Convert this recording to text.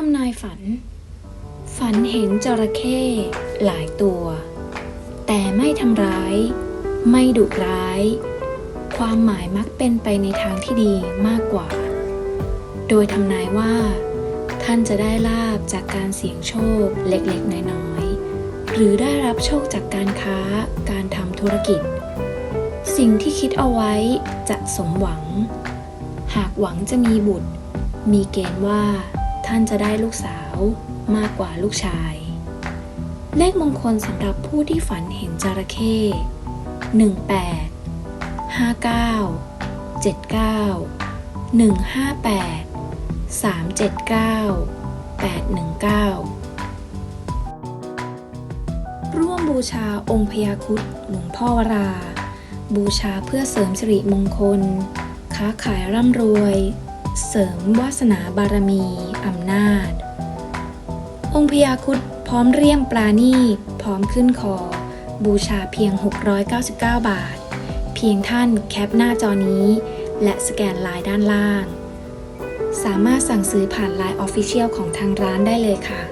ทำนายฝัน ฝันเห็นจระเข้หลายตัว แต่ไม่ทำร้าย ไม่ดุร้าย ความหมายมักเป็นไปในทางที่ดีมากกว่า โดยทำนายว่า ท่านจะได้ลาบจากการเสี่ยงโชคเล็กๆ น้อยๆ หรือได้รับโชคจากการค้าการทำธุรกิจ สิ่งที่คิดเอาไว้จะสมหวัง หากหวังจะมีบุตร มีเกณฑ์ว่า ท่านจะได้ลูกสาวมากกว่าลูกชาย เลขมงคลสำหรับผู้ที่ฝันเห็นจระเข้18 59 79 158 379 819 ร่วมบูชาองค์พญาครุดหลวงพ่อวรา บูชาเพื่อเสริมสิริมงคล ค้าขายร่ำรวย เสริมวาสนาบารมี อำนาจ องค์พญาคุดพร้อมเรียมปลาณีพร้อมขึ้นคอ บูชาเพียง 699 บาท เพียงท่านแคปหน้าจอนี้ และสแกนลายด้านล่าง สามารถสั่งซื้อผ่านไลน์ออฟฟิเชียลของทางร้านได้เลยค่ะ